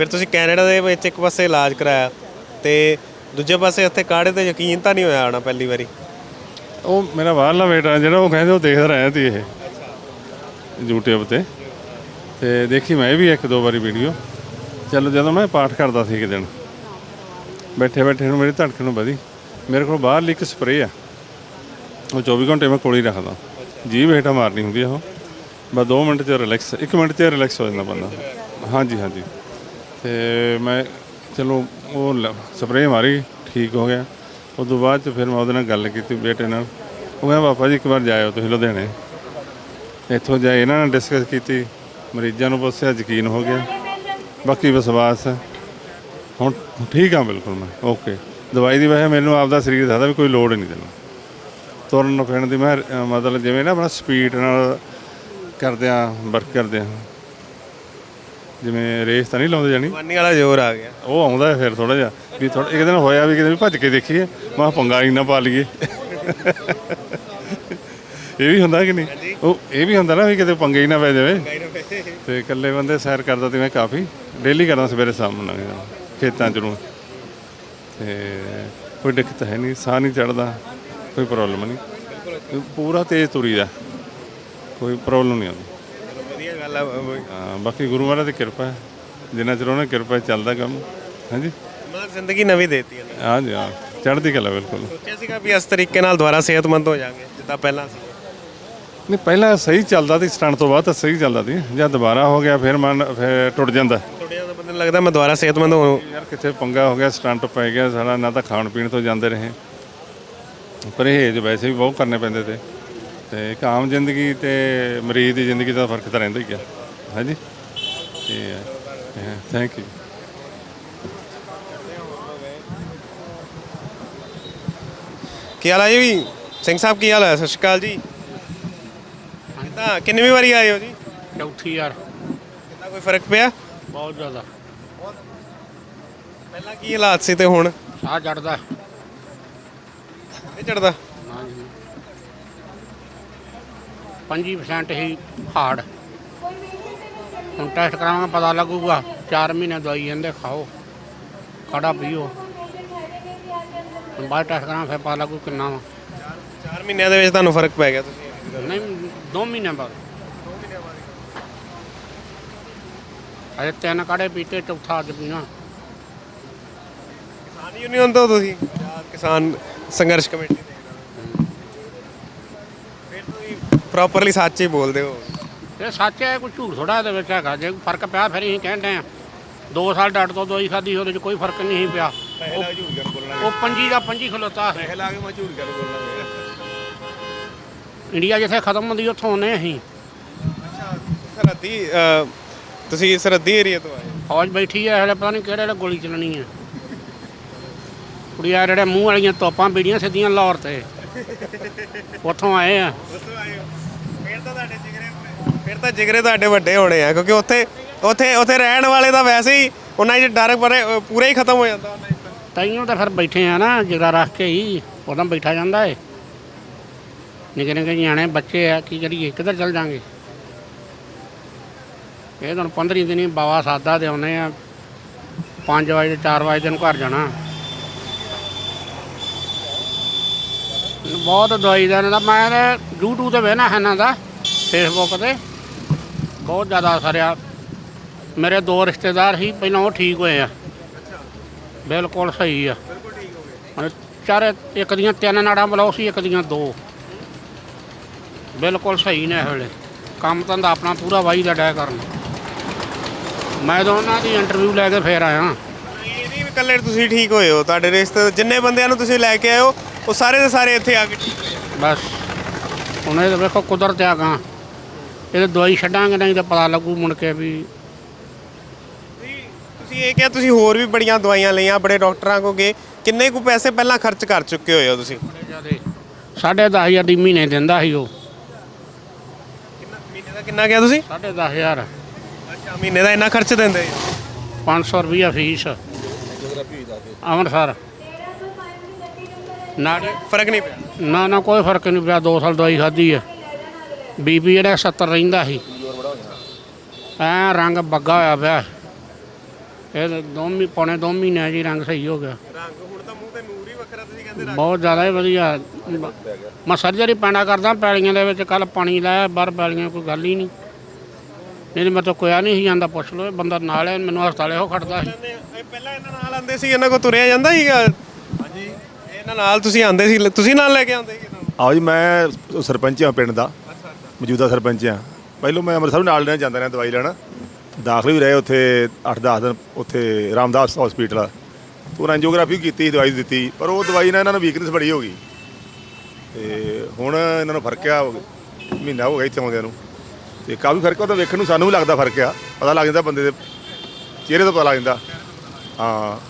ਫਿਰ ਤੁਸੀਂ ਕੈਨੇਡਾ ਦੇ ਵਿੱਚ ਇੱਕ ਪਾਸੇ ਇਲਾਜ ਕਰਾਇਆ ਤੇ ਦੂਜੇ ਪਾਸੇ ਉੱਥੇ ਕਾੜੇ ਤੇ ਯਕੀਨ ਤਾਂ ਨਹੀਂ ਹੋਇਆ ਆਣਾ ਪਹਿਲੀ ਵਾਰੀ? ਉਹ ਮੇਰਾ ਬਾਹਰਲਾ ਬੇਟਾ ਜਿਹੜਾ ਉਹ ਕਹਿੰਦੇ ਉਹ ਦੇਖਦਾ ਰਿਹਾ ਸੀ ਇਹ YouTube ਤੇ। ਤੇ ਦੇਖੀ ਮੈਂ ਵੀ ਇੱਕ ਦੋ ਵਾਰੀ ਵੀਡੀਓ। ਚਲੋ ਜਦੋਂ ਮੈਂ ਪਾਠ ਕਰਦਾ ਸੀ ਇੱਕ ਦਿਨ। ਬੈਠੇ ਬੈਠੇ ਨੂੰ ਮੇਰੀ ਧੜਕਣ ਨੂੰ ਵਧੀ। ਮੇਰੇ ਕੋਲ ਬਾਹਰ ਇੱਕ ਸਪਰੇਅ ਆ। ਉਹ 24 ਘੰਟੇ ਮੈਂ ਕੋਲ ਹੀ ਰੱਖਦਾ। ਜੀ ਹੇਠਾਂ ਮਾਰਨੀ ਹੁੰਦੀ ਆ ਉਹ। ਬਸ 2 ਮਿੰਟ ਚ ਰਿਲੈਕਸ 1 ਮਿੰਟ ਚ ਰਿਲੈਕਸ ਹੋ ਜਾਂਦਾ ਬੰਦਾ। ਹਾਂਜੀ ਹਾਂਜੀ। ਤੇ ਮੈਂ ਚਲੋ ਉਹ ਸਪਰੇਅ ਮਾਰੀ, ਠੀਕ ਹੋ ਗਿਆ। ਉਸ ਤੋਂ ਬਾਅਦ ਚ ਫਿਰ ਮੈਂ ਉਹਦੇ ਨਾਲ ਗੱਲ ਕੀਤੀ ਬੇਟੇ ਨਾਲ। ਉਹ ਕਹਿੰਦਾ, ਪਾਪਾ ਜੀ, ਇੱਕ ਵਾਰ ਜਾਇਓ ਤੁਸੀਂ ਲੁਧਿਆਣੇ। ਇੱਥੋਂ ਜਾਏ, ਇਹਨਾਂ ਨਾਲ ਡਿਸਕਸ ਕੀਤੀ। ਮਰੀਜ਼ਾਂ ਨੂੰ ਪੁੱਛਿਆ, ਯਕੀਨ ਹੋ ਗਿਆ। ਬਾਕੀ ਵਿਸ਼ਵਾਸ ਹੈ। ਹੁਣ ਠੀਕ ਆ ਬਿਲਕੁਲ ਮੈਂ ਓਕੇ ਦਵਾਈ ਦੀ ਵਜ੍ਹਾ ਮੈਨੂੰ ਆਪਦਾ ਸਰੀਰ ਦੱਸਦਾ ਵੀ ਕੋਈ ਲੋੜ ਨਹੀਂ ਤੈਨੂੰ। ਤੁਰਨ ਫਿਰਨ ਦੀ ਮੈਂ, ਮਤਲਬ ਜਿਵੇਂ ਨਾ ਆਪਣਾ ਸਪੀਡ ਨਾਲ ਕਰਦੇ ਆ ਵਰਕ ਕਰਦੇ ਆ ਜਿਵੇਂ ਰੇਸ ਤਾਂ ਨਹੀਂ ਲਾਉਂਦੇ ਜਾਣੀ? ਜਵਾਨੀ ਵਾਲਾ ਜ਼ੋਰ ਆ ਗਿਆ। ਉਹ ਆਉਂਦਾ ਹੈ ਫਿਰ ਥੋੜਾ ਜਿਹਾ ਵੀ ਥੋੜਾ ਇੱਕ ਦਿਨ ਹੋਇਆ ਵੀ ਕਿਤੇ ਵੀ ਭੱਜ ਕੇ ਦੇਖੀਏ ਮੈਂ ਪੰਗਾ ਹੀ ਨਾ ਪਾ ਲਈਏ। ਇਹ ਵੀ ਹੁੰਦਾ ਕਿ ਨਹੀਂ? ਉਹ ਇਹ ਵੀ ਹੁੰਦਾ ਨਾ ਵੀ ਕਿਤੇ ਪੰਗੇ ਹੀ ਨਾ ਪੈ ਜਾਵੇ। ਤੇ ਇਕੱਲੇ ਬੰਦੇ ਸੈਰ ਕਰਦਾ ਤੇ ਮੈਂ ਕਾਫੀ ਡੇਲੀ ਕਰਦਾ ਸਵੇਰੇ ਸ਼ਾਮ ਨੂੰ ਖੇਤਾਂ ਚ ਨੂੰ। ਤੇ ਕੋਈ ਦਿੱਕਤ ਹੈ ਨਹੀਂ ਸਾਹ ਨਹੀਂ ਚੜਦਾ ਕੋਈ ਪ੍ਰੋਬਲਮ ਨਹੀਂ। ਪੂਰਾ ਤੇਜ਼ ਤੁਰੀਦਾ ਕੋਈ ਪ੍ਰੋਬਲਮ ਨਹੀਂ ਆਉਂਦੀ। ਹਾਂ, ਬਾਕੀ ਗੁਰੂ ਮਹਾਰਾਜ ਦੀ ਕਿਰਪਾ ਹੈ। ਜਿੰਨਾ ਚਿਰ ਉਹਨਾਂ ਦੀ ਕਿਰਪਾ ਹੈ, ਚੱਲਦਾ ਕੰਮ ਹਾਂਜੀ? ਮਤਲਬ ਜ਼ਿੰਦਗੀ ਨਵੀਂ ਦੇਤੀ ਹੈ ਹਾਂਜੀ ਹਾਂ। ਚੜ੍ਹਦੀ ਕਲਾ ਬਿਲਕੁਲ। ਸੋਚਿਆ ਸੀਗਾ ਵੀ ਇਸ ਤਰੀਕੇ ਨਾਲ ਦੁਬਾਰਾ ਸਿਹਤਮੰਦ ਹੋ ਜਾਾਂਗੇ ਜਿੱਦਾਂ ਪਹਿਲਾਂ ਸੀ। ਨਹੀਂ ਪਹਿਲਾਂ ਸਹੀ ਚੱਲਦਾ ਸੀ ਸਟੰਟ ਤੋਂ ਬਾਅਦ ਤਾਂ ਸਹੀ ਚੱਲਦਾ ਸੀ। ਜਦ ਦੁਬਾਰਾ ਹੋ ਗਿਆ ਫਿਰ ਮਨ ਫਿਰ ਟੁੱਟ ਜਾਂਦਾ। ਥੋੜੇ ਜਿਹਾ ਬੰਦੇ ਨੂੰ ਲੱਗਦਾ ਮੈਂ ਦੁਬਾਰਾ ਸਿਹਤਮੰਦ ਹੋ ਯਾਰ ਕਿੱਥੇ ਪੰਗਾ ਹੋ ਗਿਆ ਸਟੰਟ ਪੈ ਗਿਆ ਸਾਡਾ ਨਾ ਤਾਂ ਖਾਣ ਪੀਣ ਤੋਂ ਜਾਂਦੇ ਰਹੇ। ਪਰਹੇਜ਼ ਵੈਸੇ ਵੀ ਬਹੁਤ ਕਰਨੇ ਪੈਂਦੇ ਤੇ। ਤੇ ਇੱਕ ਆਮ ਜ਼ਿੰਦਗੀ ਤੇ ਮਰੀਜ਼ ਦੀ ਜ਼ਿੰਦਗੀ ਦਾ ਫ਼ਰਕ ਤਾਂ ਰਹਿੰਦਾ ਹੀ ਆ। ਹਾਂਜੀ? ਤੇ ਥੈਂਕ ਯੂ ਕੀ ਹਾਲ ਹੈ ਜੀ? ਸਿੰਘ ਸਾਹਿਬ ਕੀ ਹਾਲ ਹੈ ਸਤਿ ਸ਼੍ਰੀ ਅਕਾਲ ਜੀ। ਕਿੱਦਾਂ? ਕਿੰਨੀ ਵਾਰੀ ਆਏ ਹੋ ਜੀ? ਚੌਥੀ ਯਾਰ ਕਿੰਨਾ ਕੋਈ ਫ਼ਰਕ ਪਿਆ? ਬਹੁਤ ਜ਼ਿਆਦਾ। ਪਹਿਲਾਂ ਕੀ ਹਾਲਾਤ ਸੀ ਤੇ ਹੁਣ? ਸਾਹ ਚੜਦਾ ਇਹ ਚੜਦਾ ਹਾਂਜੀ। 25% ਹੀ ਹਾਰਡ। ਹੁਣ ਟੈਸਟ ਕਰਾਵਾਂਗੇ ਪਤਾ ਲੱਗੂਗਾ। 4 ਮਹੀਨੇ ਦਵਾਈ ਜਾਂਦੇ ਖਾਓ ਕਾੜਾ ਪੀਓ। ਹੁਣ ਬਾਅਦ ਟੈਸਟ ਕਰਾਵਾਂ ਫਿਰ ਪਤਾ ਲੱਗੂ ਕਿੰਨਾ ਵਾ। 4 ਮਹੀਨਿਆਂ ਦੇ ਵਿੱਚ ਤੁਹਾਨੂੰ ਫ਼ਰਕ ਪੈ ਗਿਆ ਤੁਸੀਂ? ਨਹੀਂ 2 ਮਹੀਨੇ ਬਾਅਦ। ਅਜੇ ਤਿੰਨ ਕਾੜੇ ਪੀਤੇ ਚੌਥਾ ਅੱਜ ਪੀਣਾ। ਕਿਸਾਨ ਯੂਨੀਅਨ ਤੋਂ ਤੁਸੀਂ? ਕਿਸਾਨ ਸੰਘਰਸ਼ ਕਮੇਟੀ ਦੇ ਫਿਰ ਤੁਸੀਂ ਪ੍ਰੋਪਰਲੀ ਸੱਚ ਹੀ ਬੋਲਦੇ ਹੋ। ਇਹ ਸੱਚ ਹੈ ਕੋਈ ਝੂਠ ਥੋੜਾ ਇਹਦੇ ਵਿੱਚ ਹੈਗਾ। ਜੇ ਕੋਈ ਫ਼ਰਕ ਪਿਆ ਫਿਰ ਅਸੀਂ ਕਹਿੰਦੇ ਆ। 2 ਸਾਲ ਡਾਕਟਰ ਤੋਂ ਦਵਾਈ ਖਾਦੀ ਉਹਦੇ 'ਚ ਕੋਈ ਫ਼ਰਕ ਨਹੀਂ ਸੀ ਪਿਆ। ਪਹਿਲਾਂ ਝੂਠ ਕਰ ਬੋਲਣਾ। ਉਹ ਪੰਜੀ ਦਾ ਪੰਜੀ ਖਲੋਤਾ। ਹੈ ਪਹਿਲਾਂ ਕੇ ਮੈਂ ਝੂਠ ਕਰ ਬੋਲਣਾ ਇੰਡੀਆ ਜਿੱਥੇ ਖਤਮ ਹੁੰਦੀ ਉੱਥੋਂ ਆਉਂਦੇ ਅਸੀਂ। ਸਰਹੱਦੀ ਅਹ, ਤੁਸੀਂ ਸਰਹੱਦੀ ਏਰੀਆ ਤੋਂ ਆਏ? ਫੌਜ ਬੈਠੀ ਹੈ ਹਲੇ ਪਤਾ ਨਹੀਂ ਕਿਹੜੇ ਵੇਲੇ ਗੋਲੀ ਚੱਲਣੀ ਹੈ। ਕੁੜੀਆਂ ਜਿਹੜੇ ਮੂੰਹ ਵਾਲੀਆਂ ਤੋਪਾਂ ਬੀੜੀਆਂ ਸਿੱਧੀਆਂ ਲਾਹੌਰ ਤੇ। ਉੱਥੋਂ ਆਏ ਆ। ਉੱਥੋਂ ਆਏ ਹੋ? ਫਿਰ ਤਾਂ ਤੁਹਾਡੇ ਜਿਗਰੇ ਫਿਰ ਤਾਂ ਜਿਗਰੇ ਤੁਹਾਡੇ ਵੱਡੇ ਹੋਣੇ ਆ, ਕਿਉਂਕਿ ਉੱਥੇ ਉੱਥੇ ਉੱਥੇ ਰਹਿਣ ਵਾਲੇ ਤਾਂ ਵੈਸੇ ਹੀ ਉਹਨਾਂ 'ਚ ਡਰ ਪਰੇ ਪੂਰਾ ਹੀ ਖਤਮ ਹੋ ਜਾਂਦਾ ਤਾਈਓ ਤਾਂ ਫਿਰ ਬੈਠੇ ਆ ਨਾ, ਜਿਗਰਾ ਰੱਖ ਕੇ ਹੀ ਉਦੋਂ ਬੈਠਾ ਜਾਂਦਾ ਏ। ਨਿੱਕੇ ਨਿੱਕੇ ਨਿਆਣੇ, ਬੱਚੇ ਆ, ਕੀ ਕਰੀਏ, ਕਿੱਧਰ ਚੱਲ ਜਾਾਂਗੇ? ਇਹ ਤੁਹਾਨੂੰ 15 ਦਿਨੀ ਬਾਵਾ ਸਾਦਾ ਦੇ ਆਉਨੇ ਆ। 5 ਵਜੇ 4 ਵਜੇ ਤੈਨੂੰ ਘਰ ਜਾਣਾ। ਬਹੁਤ ਦਵਾਈ ਦਾ ਇਹਨਾਂ ਮੈਂ ਤੇ YouTube ਤੇ ਵੇਖਣਾ ਇਹਨਾਂ ਦਾ। ਫੇਸਬੁੱਕ ਤੇ ਬਹੁਤ ਜ਼ਿਆਦਾ ਅਸਰ ਆ। ਮੇਰੇ ਦੋ ਰਿਸ਼ਤੇਦਾਰ ਸੀ ਪਹਿਲਾਂ ਉਹ ਠੀਕ ਹੋਏ ਆ। ਬਿਲਕੁਲ ਸਹੀ ਆ। ਹੁਣ ਚਾਰੇ ਇੱਕ ਦੀਆਂ ਤਿੰਨ ਨਾੜਾਂ ਬਲੌਕ ਸੀ ਇੱਕ ਦੀਆਂ ਦੋ। ਬਿਲਕੁਲ ਸਹੀ ਨੇ ਇਹ ਵੇਲੇ। ਕੰਮ ਧੰਦਾ ਆਪਣਾ ਪੂਰਾ ਵਾਈ ਦਾ ਡੈ ਕਰਨ। ਮੈਂ ਤਾਂ ਉਹਨਾਂ ਦੀ ਇੰਟਰਵਿਊ ਲੈ ਕੇ ਫੇਰ ਆਇਆ। ਇਹ ਨਹੀਂ ਵੀ ਇਕੱਲੇ ਤੁਸੀਂ ਠੀਕ ਹੋਏ ਹੋ। ਤੁਹਾਡੇ ਰਿਸ਼ਤੇ ਜਿੰਨੇ ਬੰਦਿਆਂ ਨੂੰ ਤੁਸੀਂ ਲੈ ਕੇ ਆਏ ਹੋ ਉਹ ਸਾਰੇ ਦੇ ਸਾਰੇ ਇੱਥੇ ਆ ਕੇ ਠੀਕ ਹੋਏ ਆ। ਬਸ। ਹੁਣ ਇਹ ਵੇਖੋ ਕੁਦਰਤ ਆ ਗਾਂ। ਇਹ ਦਵਾਈ ਛੱਡਾਂਗੇ ਨਹੀਂ ਤਾਂ ਪਤਾ ਲੱਗੂ ਮੁੜ ਕੇ ਵੀ ਤੁਸੀਂ ਤੁਸੀਂ ਇਹ ਕਿਹਾ ਤੁਸੀਂ ਹੋਰ ਵੀ ਬੜੀਆਂ ਦਵਾਈਆਂ ਲਈਆਂ ਬੜੇ ਡਾਕਟਰਾਂ ਕੋਲ ਗਏ ਕਿੰਨੇ ਕੁ ਪੈਸੇ ਪਹਿਲਾਂ ਖਰਚ ਕਰ ਚੁੱਕੇ ਹੋਏ ਹੋ ਤੁਸੀਂ? ਸਾਢੇ ਦਸ ਹਜ਼ਾਰ ਦੀ ਮਹੀਨੇ ਦਿੰਦਾ ਸੀ ਉਹ। ਕਿੰਨਾ ਮਹੀਨੇ ਦਾ ਕਿੰਨਾ ਗਿਆ ਤੁਸੀਂ? ਸਾਢੇ ਦਸ ਹਜ਼ਾਰ। ਅੱਛਾ ਮਹੀਨੇ ਦਾ ਇੰਨਾ ਖਰਚ ਦਿੰਦੇ? 500 ਰੁਪਈਆ ਫੀਸ। ਅੰਮ੍ਰਿਤਸਰ। ਨਾੜੀ ਫ਼ਰਕ ਨਹੀਂ ਪਿਆ? ਨਾ ਨਾ ਕੋਈ ਫ਼ਰਕ ਨਹੀਂ ਪਿਆ। 2 ਸਾਲ ਦਵਾਈ ਖਾਧੀ ਹੈ ਬੀਪੀ ਜਿਹੜਾ 70 ਰਹਿੰਦਾ ਸੀ। ਐ ਰੰਗ ਬੱਗਾ ਹੋਇਆ ਪਿਆ। ਇਹ ਦੋ ਮਹੀਨੇ ਪੌਣੇ ਦੋ ਮਹੀਨਿਆਂ 'ਚ ਹੀ ਰੰਗ ਸਹੀ ਹੋ ਗਿਆ। ਰੰਗ ਹੁਣ ਤਾਂ ਮੂੰਹ ਤੇ ਨੂਰ ਹੀ ਵੱਖਰਾ ਤੁਸੀਂ ਕਹਿੰਦੇ ਬਹੁਤ ਜ਼ਿਆਦਾ ਹੀ ਵਧੀਆ। ਮੈਂ ਸਰਜਰੀ ਪੈਣਾ ਕਰਦਾ ਪੈਲੀਆਂ ਦੇ ਵਿੱਚ ਕੱਲ ਪਾਣੀ ਲਾਇਆ ਬਾਹਰ ਪੈਲੀਆਂ ਕੋਈ ਗੱਲ ਹੀ ਨਹੀਂ। ਨਹੀਂ ਤਾਂ ਮੈਂ ਤਾਂ ਕੋਇਆ ਨਹੀਂ ਸੀ ਜਾਂਦਾ ਪੁੱਛ ਇਹ ਬੰਦਾ ਨਾਲ ਹੈ ਮੈਨੂੰ ਹਸਪਤਾਲੇ ਉਹ ਖੜਦਾ ਸੀ। ਇਹ ਪਹਿਲਾਂ ਇਹਨਾਂ ਨਾਲ ਆਂਦੇ ਸੀ ਇਹਨਾਂ ਕੋ ਤੁਰਿਆ ਜਾਂਦਾ ਸੀਗਾ? ਹਾਂਜੀ। ਇਹਨਾਂ ਨਾਲ ਤੁਸੀਂ ਆਂਦੇ ਸੀ ਤੁਸੀਂ ਨਾਲ ਲੈ ਕੇ ਆਉਂਦੇ ਸੀ? ਆਓ ਜੀ ਮੈਂ ਸਰਪੰਚ ਹਾਂ ਪਿੰਡ ਦਾ। ਮੌਜੂਦਾ ਸਰਪੰਚ ਹਾਂ। ਪਹਿਲੋਂ ਮੈਂ ਅੰਮ੍ਰਿਤਸਰ ਨਾਲ ਲੈਣ ਜਾਂਦਾ ਰਿਹਾ ਦਵਾਈ ਲੈਣ। ਦਾਖਲ ਵੀ ਰਹੇ ਉੱਥੇ 8-10 ਦਿਨ ਉੱਥੇ ਰਾਮਦਾਸ ਹਸਪੀਟਲ ਤੋਂ ਐਂਜੀਓਗ੍ਰਾਫੀ ਕੀਤੀ, ਦਵਾਈ ਦਿੱਤੀ। ਪਰ ਉਹ ਦਵਾਈ ਨਾਲ ਇਹਨਾਂ ਨੂੰ ਵੀਕਨੈਸ ਬੜੀ ਹੋ ਗਈ। ਤੇ ਹੁਣ ਇਹਨਾਂ ਨੂੰ ਫ਼ਰਕ ਆ, ਮਹੀਨਾ ਹੋ ਗਿਆ ਇੱਥੇ ਆਉਂਦਿਆਂ ਨੂੰ। ਤੇ ਕਾਫੀ ਫ਼ਰਕ ਆ ਤਾਂ ਵੇਖਣ ਨੂੰ ਸਾਨੂੰ ਵੀ ਲੱਗਦਾ ਫ਼ਰਕ ਆ। ਪਤਾ ਲੱਗ ਜਾਂਦਾ ਬੰਦੇ ਦੇ ਚਿਹਰੇ ਤੋਂ ਪਤਾ ਲੱਗ ਜਾਂਦਾ। ਹਾਂ।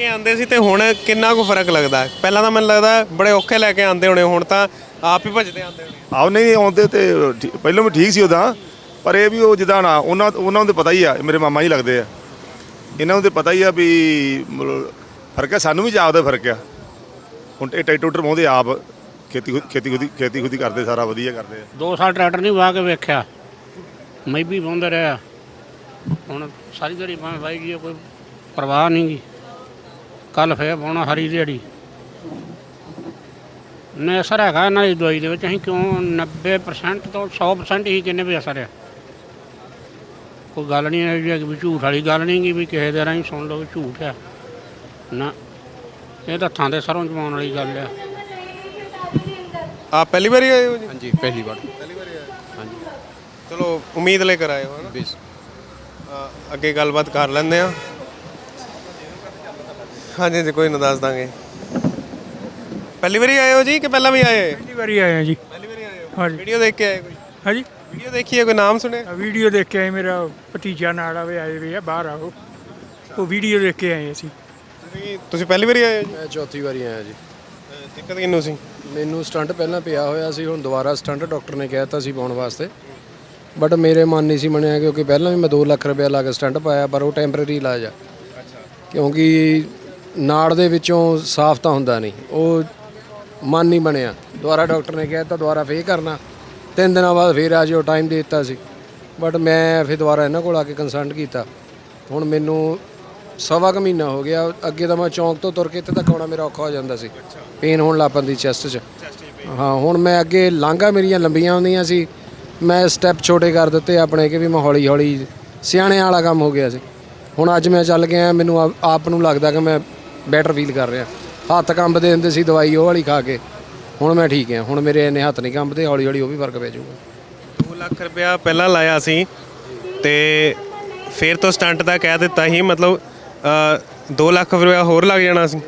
ਕੇ ਆਂਦੇ ਸੀ ਤੇ ਹੁਣ ਕਿੰਨਾ ਕੁ ਫ਼ਰਕ ਲੱਗਦਾ? ਪਹਿਲਾਂ ਤਾਂ ਮੈਨੂੰ ਲੱਗਦਾ ਬੜੇ ਔਖੇ ਲੈ ਕੇ ਆਂਦੇ ਹੋਣੇ ਹੁਣ ਤਾਂ ਆਪ ਹੀ ਭੱਜਦੇ ਆਂਦੇ ਹੋਣੇ। ਆਉ ਨਹੀਂ ਆਉਂਦੇ ਤੇ ਠੀ- ਪਹਿਲਾਂ ਵੀ ਠੀਕ ਸੀ ਉਦਾਂ ਪਰ ਇਹ ਵੀ ਉਹ ਜਿੱਦਾਂ ਨਾ ਉਹਨਾਂ ਉਹਨਾਂ ਨੂੰ ਤਾਂ ਪਤਾ ਹੀ ਆ ਇਹ ਮੇਰੇ ਮਾਮਾ ਜੀ ਲੱਗਦੇ ਆ। ਇਹਨਾਂ ਨੂੰ ਤਾਂ ਪਤਾ ਹੀ ਆ ਵੀ ਮਤਲਬ ਫ਼ਰਕ ਹੈ ਸਾਨੂੰ ਵੀ ਜਾਪਦਾ ਫ਼ਰਕ ਆ। ਹੁਣ ਇਹ ਟਰੈਕਟਰ ਮੋਹਦੇ ਆਪ ਖੇਤੀ ਖੁਦ- ਖੇਤੀ ਖੁਦੀ ਖੇਤੀ ਖੁਦੀ ਕਰਦੇ ਸਾਰਾ ਵਧੀਆ ਕਰਦੇ ਆ। ਦੋ ਸਾਲ ਟਰੈਕਟਰ ਨਹੀਂ ਵਾਹ ਕੇ ਵੇਖਿਆ ਮੈਂ ਵੀ ਵਾਹੁੰਦਾ ਰਿਹਾ। ਹੁਣ ਸਾਰੀ ਦਿਹਾੜੀ ਭਾਵੇਂ ਵਾਹੀ ਜੀ ਕੋਈ ਪਰਵਾਹ ਨਹੀਂ ਗੀ। ਕੱਲ ਫੇਰ ਵਾਹੁਣਾ ਹਰੀ ਦਿਹਾੜੀ। ਨੇ ਅਸਰ ਹੈਗਾ ਇਹਨਾਂ ਦੀ ਦਵਾਈ ਦੇ ਵਿੱਚ ਅਸੀਂ ਕਿਉਂ 90% ਤੋਂ 100% ਹੀ ਕਿੰਨੇ ਵੀ ਅਸਰ ਆ। ਕੋਈ ਗੱਲ ਨਹੀਂ ਹੈ ਵੀ ਝੂਠ ਵਾਲੀ ਗੱਲ ਨਹੀਂ ਗੀ ਵੀ ਕਿਸੇ ਦੇ ਰਾਹੀਂ ਸੁਣ ਲਓ ਵੀ ਝੂਠ ਆ। ਨਾ ਇਹ ਤਾਂ ਥਾਂ ਦੇ ਸਰੋਂ ਜਮਾਉਣ ਵਾਲੀ ਗੱਲ ਆ। ਆਪ ਪਹਿਲੀ ਵਾਰੀ ਆਏ ਹੋ ਜੀ? ਹਾਂਜੀ ਪਹਿਲੀ ਵਾਰ। ਪਹਿਲੀ ਵਾਰੀ ਆਏ ਹਾਂਜੀ। ਚਲੋ ਉਮੀਦ ਲੈ ਕਰ ਆਏ ਹੋ ਨਾ? ਬੇਸ ਅੱਗੇ ਗੱਲਬਾਤ ਕਰ ਲੈਂਦੇ ਆ ਹਾਂਜੀ ਜੀ ਕੋਈ ਨਾ ਦੱਸ ਦਾਂਗੇ। ਪਹਿਲੀ ਵਾਰੀ ਆਏ ਹੋ ਜੀ ਕਿ ਪਹਿਲਾਂ ਵੀ ਆਏ? ਪਹਿਲੀ ਵਾਰੀ ਆਏ ਆ ਜੀ। ਪਹਿਲੀ ਵਾਰੀ ਆਏ ਹੋ। ਹਾਂਜੀ। ਵੀਡੀਓ ਦੇਖ ਕੇ ਆਏ ਕੋਈ? ਹਾਂਜੀ। ਵੀਡੀਓ ਦੇਖੀ ਹੈ ਕੋਈ ਨਾਮ ਸੁਣਿਆ? ਵੀਡੀਓ ਦੇਖ ਕੇ ਆਏ ਮੇਰਾ ਭਤੀਜਾ ਨਾਲ ਆਵੇ ਆਏ ਵੇ ਆ ਬਾਹਰ ਆਓ। ਉਹ ਵੀਡੀਓ ਦੇਖ ਕੇ ਆਏ ਅਸੀਂ। ਤੁਸੀਂ ਤੁਸੀਂ ਪਹਿਲੀ ਵਾਰੀ ਆਏ ਹੋ ਜੀ? ਮੈਂ ਚੌਥੀ ਵਾਰੀ ਆਇਆ ਜੀ। ਦਿੱਕਤ ਕਿੰਨੂੰ ਸੀ? ਮੈਨੂੰ ਸਟੰਟ ਪਹਿਲਾਂ ਪਿਆ ਹੋਇਆ ਸੀ ਹੁਣ ਦੁਬਾਰਾ ਸਟੰਟ ਡਾਕਟਰ ਨੇ ਕਹਿਤਾ ਸੀ ਪਾਉਣ ਵਾਸਤੇ। ਬਟ ਮੇਰੇ ਮਨ ਨਹੀਂ ਸੀ ਮੰਨਿਆ ਕਿਉਂਕਿ ਪਹਿਲਾਂ ਵੀ ਮੈਂ 2 ਲੱਖ ਰੁਪਏ ਲਾ ਕੇ ਸਟੰਟ ਪਾਇਆ ਪਰ ਉਹ ਟੈਂਪਰੇਰੀ ਇਲਾਜ ਆ। ਕਿਉਂਕਿ ਨਾੜ ਦੇ ਵਿੱਚੋਂ ਸਾਫ਼ ਤਾਂ ਹੁੰਦਾ ਨਹੀਂ। ਉਹ ਮਨ ਨਹੀਂ ਬਣਿਆ। ਦੁਬਾਰਾ ਡਾਕਟਰ ਨੇ ਕਹਿਤਾ ਦੁਬਾਰਾ ਫੇਰ ਕਰਨਾ। ਤਿੰਨ ਦਿਨਾਂ ਬਾਅਦ ਫੇਰ ਆ ਜਿਓ ਟਾਈਮ ਦੇ ਦਿੱਤਾ ਸੀ। ਬਟ ਮੈਂ ਫਿਰ ਦੁਬਾਰਾ ਇਹਨਾਂ ਕੋਲ ਆ ਕੇ ਕੰਸਲਟ ਕੀਤਾ। ਹੁਣ ਮੈਨੂੰ ਸਵਾ ਕੁ ਮਹੀਨਾ ਹੋ ਗਿਆ। ਅੱਗੇ ਤਾਂ ਮੈਂ ਚੌਂਕ ਤੋਂ ਤੁਰ ਕੇ ਇੱਥੇ ਤੱਕ ਆਉਣਾ ਮੇਰਾ ਔਖਾ ਹੋ ਜਾਂਦਾ ਸੀ। ਪੇਨ ਹੋਣ ਲੱਗ ਪੈਂਦੀ ਚੈਸਟ 'ਚ। ਹਾਂ ਹੁਣ ਮੈਂ ਅੱਗੇ ਲਾਂਘਾਂ ਮੇਰੀਆਂ ਲੰਬੀਆਂ ਹੁੰਦੀਆਂ ਸੀ। ਮੈਂ ਸਟੈਪ ਛੋਟੇ ਕਰ ਦਿੱਤੇ ਆਪਣੇ ਕਿ ਵੀ ਮੈਂ ਹੌਲੀ ਹੌਲੀ ਸਿਆਣਿਆਂ ਵਾਲਾ ਕੰਮ ਹੋ ਗਿਆ ਸੀ। ਹੁਣ ਅੱਜ ਮੈਂ ਚੱਲ ਗਿਆ ਮੈਨੂੰ ਆਪ ਨੂੰ ਲੱਗਦਾ ਕਿ ਮੈਂ ਬੈਟਰ ਫੀਲ ਕਰ ਰਿਹਾ। ਹੱਥ ਕੰਬਦੇ ਹੁੰਦੇ ਸੀ ਦਵਾਈ ਉਹ ਵਾਲੀ ਖਾ ਕੇ। ਹੁਣ ਮੈਂ ਠੀਕ ਹਾਂ ਹੁਣ ਮੇਰੇ ਇੰਨੇ ਹੱਥ ਨਹੀਂ ਕੰਬਦੇ ਹੌਲੀ ਹੌਲੀ ਉਹ ਵੀ ਫ਼ਰਕ ਪੈ ਜਾਊਗਾ। 2 ਲੱਖ ਰੁਪਇਆ ਪਹਿਲਾਂ ਲਾਇਆ ਸੀ ਤੇ ਫਿਰ ਤੋਂ ਸਟੰਟ ਦਾ ਕਹਿ ਦਿੱਤਾ ਸੀ ਮਤਲਬ 2 ਲੱਖ ਰੁਪਇਆ ਹੋਰ ਲੱਗ ਜਾਣਾ ਸੀ।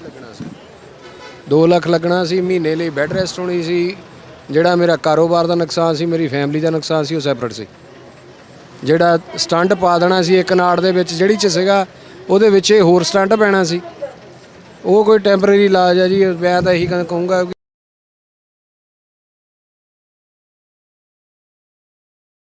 2 ਲੱਖ ਲੱਗਣਾ ਸੀ ਮਹੀਨੇ ਲਈ ਬੈੱਡ ਰੈਸਟ ਹੋਣੀ ਸੀ। ਜਿਹੜਾ ਮੇਰਾ ਕਾਰੋਬਾਰ ਦਾ ਨੁਕਸਾਨ ਸੀ ਮੇਰੀ ਫੈਮਿਲੀ ਦਾ ਨੁਕਸਾਨ ਸੀ ਉਹ ਸੈਪਰੇਟ ਸੀ। ਜਿਹੜਾ ਸਟੰਟ ਪਾ ਦੇਣਾ ਸੀ ਇੱਕ ਨਾੜ ਦੇ ਵਿੱਚ ਜਿਹੜੀ ਚ ਸੀਗਾ ਉਹਦੇ ਵਿੱਚ ਇਹ ਹੋਰ ਸਟੰਟ ਪੈਣਾ ਸੀ। ਉਹ ਕੋਈ ਟੈਂਪਰੇਰੀ ਇਲਾਜ ਆ ਜੀ ਮੈਂ ਤਾਂ ਇਹੀ ਕਹੂੰਗਾ